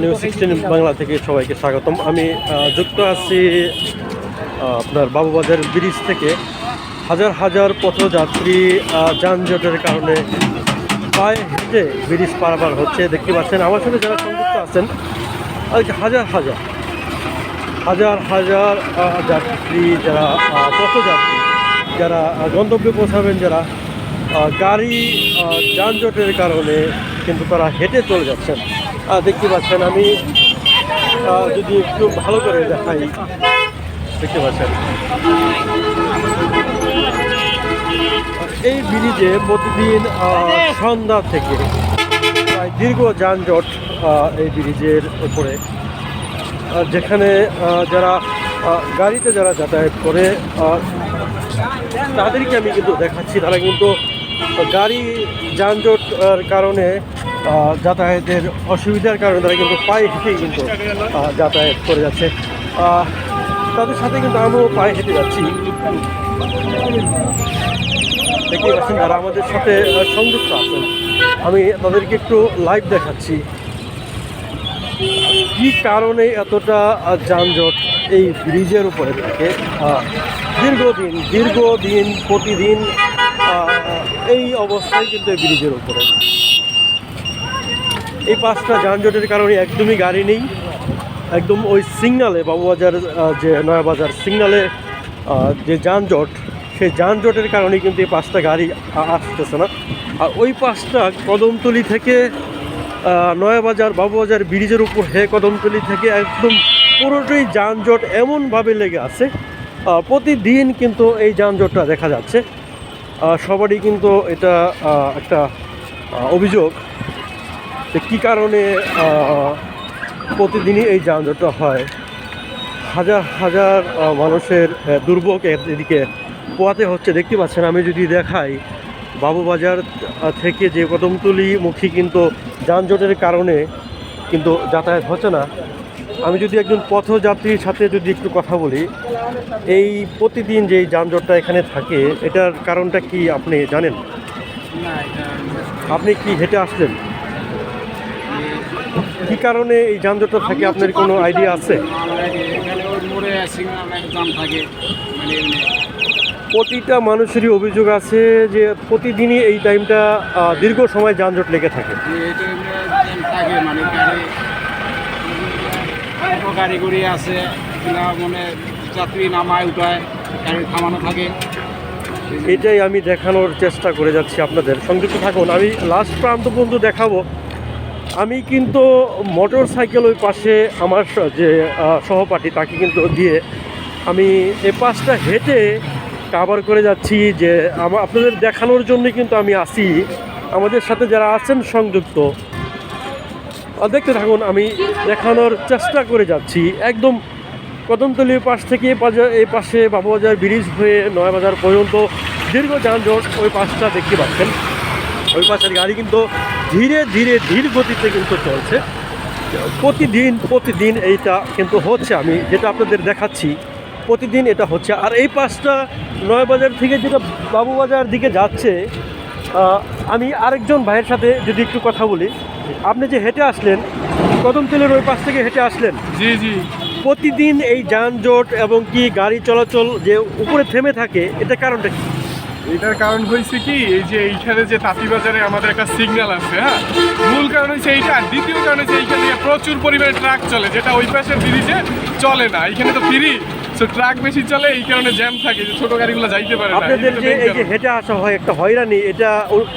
News sixteen Bangla থেকে সবাইকে স্বাগতম। আমি যুক্ত আছি আপনার বাবুবাজার ব্রিজ থেকে। হাজার হাজার পথযাত্রী যানজটের কারণে পায়ে হেঁটে ব্রিজ পারাপার হচ্ছে, দেখতে পাচ্ছেন। আমার সাথে যারা সংযুক্ত আছেন হাজার হাজার হাজার হাজার যাত্রী যারা পথযাত্রী যারা গন্তব্যে পৌঁছাবেন, যারা গাড়ি যানজটের কারণে কিন্তু তারা হেঁটে চলে যাচ্ছেন। দেখতে পাচ্ছেন আমি যদি একটু ভালো করে দেখাই। দেখতে পাচ্ছেন। এই ব্রিজে প্রতিদিন সন্ধ্যা থেকে দীর্ঘ যানজট এই ব্রিজের আহ, যেখানে যারা গাড়িতে যারা যাতায়াত করে তাদেরকে আমি কিন্তু দেখাচ্ছি। তারা কিন্তু গাড়ি যানজটের কারণে যাতায়াতের অসুবিধার কারণে তারা কিন্তু পায়ে হেঁটেই কিন্তু যাতায়াত করে যাচ্ছে। তাদের সাথে কিন্তু আমিও পায়ে হেঁটে যাচ্ছি। দেখতে পাচ্ছেন যারা আমাদের সাথে সংযুক্ত আছেন, আমি তাদেরকে একটু লাইভ দেখাচ্ছি। কি কারণে এতটা যানজট এই ব্রিজের উপরে থাকে? দীর্ঘদিন দীর্ঘদিন, প্রতিদিন এই অবস্থায় কিন্তু এই ব্রিজের উপরে। এই পাঁচটা যানজটের কারণে একদমই গাড়ি নেই। একদম ওই সিগনালে বাবুবাজার যে নয়াবাজার সিগনালে যে যানজট, সেই যানজটের কারণে কিন্তু এই পাঁচটা গাড়ি আসতেছে না। আর ওই পাঁচটা কদমতলি থেকে নয়াবাজার, বাবুবাজার ব্রিজের উপর হে কদমতলি থেকে একদম পুরোটাই যানজট এমনভাবে লেগে আছে প্রতিদিন কিন্তু এই যানজটটা দেখা যাচ্ছে। সবারই কিন্তু এটা একটা অভিযোগ। যে কী কারণে প্রতিদিনই এই যানজটটা হয়? হাজার হাজার মানুষের দুর্ভোগ এদিকে পোয়াতে হচ্ছে। দেখতে পাচ্ছেন আমি যদি দেখাই বাবুবাজার থেকে যে কদমতলি মুখী কিন্তু যানজটের কারণে কিন্তু যাতায়াত হচ্ছে না। আমি যদি একজন পথযাত্রীর সাথে যদি একটু কথা বলি এই প্রতিদিন যে যানজটটা এখানে থাকে এটার কারণটা কি আপনি জানেন? আপনি কি হেঁটে আসলেন? কি কারণে এই যানজটটা থাকে আপনার কোনো আইডিয়া আছে? প্রতিটা মানুষেরই অভিযোগ আছে যে প্রতিদিনই এই টাইমটা দীর্ঘ সময় যানজট লেগে থাকে। যে এটা এমনি জ্যাম থাকে মানে গাড়ি ছোটো গাড়ি গুড়ি আছে মানে যাত্রী নামায় উঠায় গাড়ি থামানো থাকে এটাই আমি দেখানোর চেষ্টা করে যাচ্ছি আপনাদের। সংযুক্ত থাকুন। আমি লাস্ট প্রান্ত পর্যন্ত দেখাবো। আমি কিন্তু মোটর সাইকেল ওই পাশে আমার যে সহপাঠী তাকে কিন্তু দিয়ে আমি এ পাশটা হেঁটে কাভার করে যাচ্ছি যে, আমা- আপনাদের দেখানোর জন্য কিন্তু আমি আসি। আমাদের সাথে যারা আছেন সংযুক্ত দেখতে থাকুন, আমি দেখানোর চেষ্টা করে যাচ্ছি। একদম কদমতলির পাশ থেকে এই পাশে বাবুবাজার ব্রিজ হয়ে নয়াবাজার পর্যন্ত দীর্ঘ যানজট ওই পাশটা দেখতে পাচ্ছেন। ওই পাশের গাড়ি কিন্তু ধীরে ধীরে ধীর গতিতে কিন্তু চলছে। প্রতিদিন প্রতিদিন এইটা কিন্তু হচ্ছে। আমি যেটা আপনাদের দেখাচ্ছি প্রতিদিন এটা হচ্ছে। আর এই পাশটা নয়াবাজার থেকে যেটা বাবুবাজার দিকে যাচ্ছে আমি আরেকজন ভাইয়ের সাথে যদি একটু কথা বলি আপনি যে হেঁটে আসলেন কদমতলের ওই পাশ থেকে হেঁটে আসলেন জি জি। প্রতিদিন এই যানজট এবং কি গাড়ি চলাচল যে উপরে থেমে থাকে এটা কারণটা কি? এটার কারণ হয়েছে কি এই যে এইখানে যে তাঁতিবাজারে আমাদের একটা সিগন্যাল আছে হ্যাঁ? মূল কারণ হচ্ছে এইটা দ্বিতীয় কারণ হচ্ছে এইখানে প্রচুর পরিমাণে ট্রাক চলে যেটা ওই পাশের ব্রিজে চলে না। এখানে তো ফ্রি তো ট্রাক বেশি চলে এই কারণে জ্যাম থাকে যে ছোট গাড়িগুলো যাইতে পারে না আপনাদের এটা যে এই যে। হেঁটে আসা হয় একটা হয়রানি এটা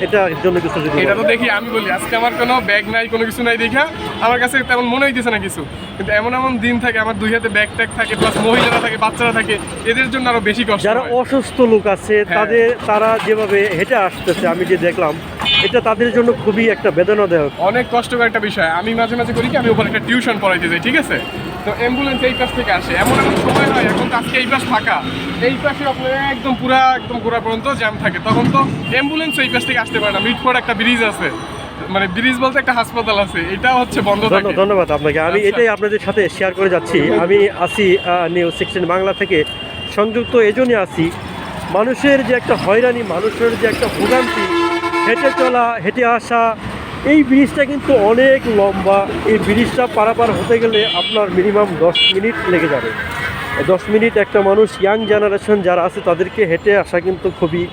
এটার জন্য কিছু এটা তো দেখি আমি বলি আজকে আমার কোনো ব্যাগ নাই কোনো কিছু নাই দেখা। আমার কাছে তেমন মনে হইতেছে না কিছু। কিন্তু এমন এমন দিন থাকে আমার দুই হাতে ব্যাগ ট্যাগ থাকে প্লাস মহিলারা থাকে বাচ্চারা থাকে এদের জন্য আরও বেশি কষ্ট যারা অসুস্থ লোক আছে হ্যাঁ। তাদের তারা যেভাবে হেঁটে আসতেছে আমি যে দেখলাম এটা তাদের জন্য খুবই একটা বেদনাদায়ক। অনেক কষ্টকর একটা বিষয়। আমি মাঝে মাঝে করি কি আমি ওপর একটা টিউশন পড়াইতে যাই ঠিক আছে? তো অ্যাম্বুলেন্স এই পাশ থেকে আসে। এমন এমন সময় হয় এখন তো আজকে এই পাশ ফাঁকা। এই পাশে আপনার একদম পুরা একদম গোড়া পর্যন্ত জ্যাম থাকে। তখন তো অ্যাম্বুলেন্স এই পাশ থেকে আসতে পারে না। মিটফোর্ড একটা ব্রিজ আছে। মানে ব্রিজ বলতে একটা হাসপাতাল আছে এটা হচ্ছে বন্ধ থাকে। ধন্যবাদ আপনাকে। আমি আচ্ছা। এটাই আপনাদের সাথে শেয়ার করে যাচ্ছি। আমি আসি নিউজ সিক্সটিন বাংলা থেকে। সংযুক্ত এজন্যই আসি মানুষের যে একটা হয়রানি মানুষের যে একটা ভোগান্তি হেঁটে চলা হেঁটে আসা এই ব্রিজটা কিন্তু অনেক লম্বা। এই ব্রিজটা পারাপার হতে গেলে আপনার মিনিমাম দশ মিনিট লেগে যাবে। দশ মিনিট একটা মানুষ ইয়াং জেনারেশন যারা আছে তাদেরকে হেঁটে আসা কিন্তু খুবই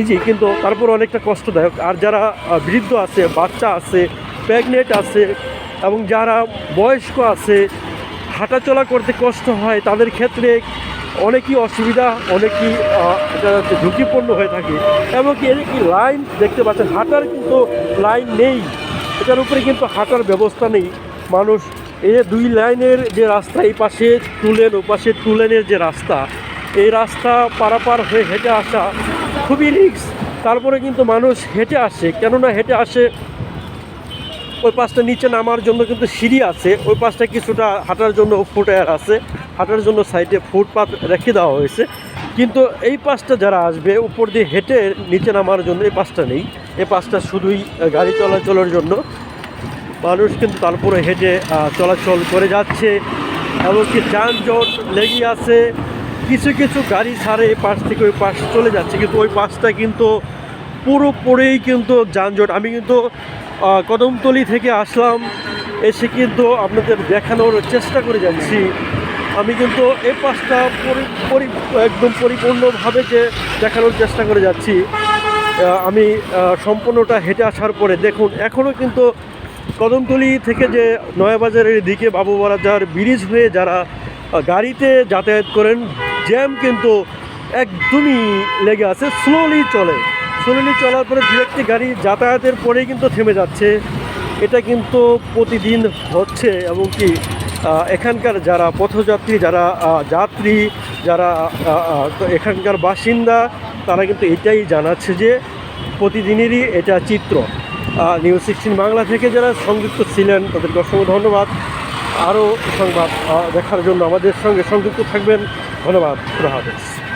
ইজি, কিন্তু তারপর অনেকটা কষ্টদায়ক। আর যারা বৃদ্ধ আছে, বাচ্চা আছে প্রেগনেন্ট আছে, এবং যারা বয়স্ক আছে, হাঁটাচলা করতে কষ্ট হয়, তাদের ক্ষেত্রে অনেকই অসুবিধা, অনেকই ঝুঁকিপূর্ণ হয়ে থাকে। এবং কি এর কি লাইন দেখতে পাচ্ছেন? হাঁটার কিন্তু লাইন নেই। এটার উপরে কিন্তু হাঁটার ব্যবস্থা নেই। মানুষ যে দুই লাইনের যে রাস্তা, এই পাশে টু লেন ও পাশে টু লেনের যে রাস্তা, এই রাস্তা পারাপার হয়ে হেঁটে আসা খুবই রিক্স তারপরে কিন্তু মানুষ হেঁটে আসে, কেননা হেঁটে আসে ওই পাশটা নিচে নামার জন্য কিন্তু সিঁড়ি আছে, ওই পাশটা কিছুটা হাঁটার জন্য ফুটওয়ার আছে, হাঁটার জন্য সাইডে ফুটপাত রেখে দেওয়া হয়েছে। কিন্তু এই পাশটা যারা আসবে, উপর দিয়ে হেঁটে নিচে নামার জন্য এই পাশটা নেই, এই পাশটা শুধুই গাড়ি চলাচলের জন্য। মানুষ কিন্তু তারপরে হেঁটে চলাচল করে যাচ্ছে, এমনকি যানজট লেগে আছে। কিছু কিছু গাড়ি ছাড়ে এই পাশ থেকে ওই পাশ চলে যাচ্ছে, কিন্তু ওই পাশটা কিন্তু পুরোপুরিই কিন্তু যানজট। আমি কিন্তু কদমতলি থেকে আসলাম, এসে কিন্তু আপনাদের দেখানোর চেষ্টা করে যাচ্ছি। আমি কিন্তু এই পাশটা পরি- একদম পরিপূর্ণভাবে যে দেখানোর চেষ্টা করে যাচ্ছি আমি সম্পূর্ণটা হেঁটে আসার পরে দেখুন এখনও কিন্তু কদমতলি থেকে যে নয়াবাজারের দিকে বাবুবারাজার ব্রিজ হয়ে যারা গাড়িতে যাতায়াত করেন জ্যাম কিন্তু একদমই লেগে আছে স্লোলি চলে। স্লোলি চলার পরে দু একটি গাড়ি যাতায়াতের পরেই কিন্তু থেমে যাচ্ছে। এটা কিন্তু প্রতিদিন হচ্ছে এবং কি এখানকার যারা পথযাত্রী, যারা যাত্রী, যারা এখানকার বাসিন্দা, তারা কিন্তু এটাই জানাচ্ছে যে প্রতিদিনেরই এটা চিত্র। নিউজ সিক্সটিন বাংলা থেকে যারা সংযুক্ত ছিলেন, তাদেরকে অসংখ্য ধন্যবাদ। আরও সংবাদ দেখার জন্য আমাদের সঙ্গে সংযুক্ত থাকবেন こんばんは、ハです。